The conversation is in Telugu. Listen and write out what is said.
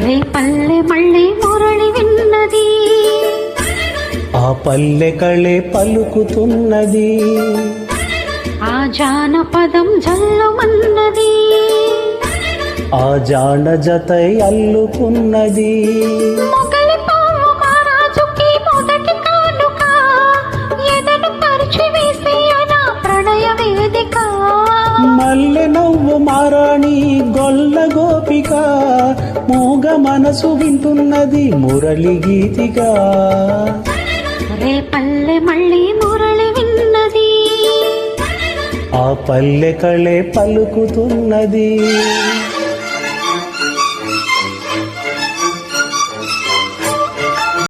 రే పల్లె మళ్ళీ మురళి విన్నది. ఆ పల్లె కళే పలుకుతున్నది. ఆ జానపదం జల్లుమన్నది. ఆ జాన జతై అల్లుకున్నది. మల్లె నవ్వు మారాణి గొల్ల మూగ మనసు వింటున్నది మురళి గీతిగా. రే పల్లె మళ్ళీ మురళి విన్నది. ఆ పల్లె కళే పలుకుతున్నది.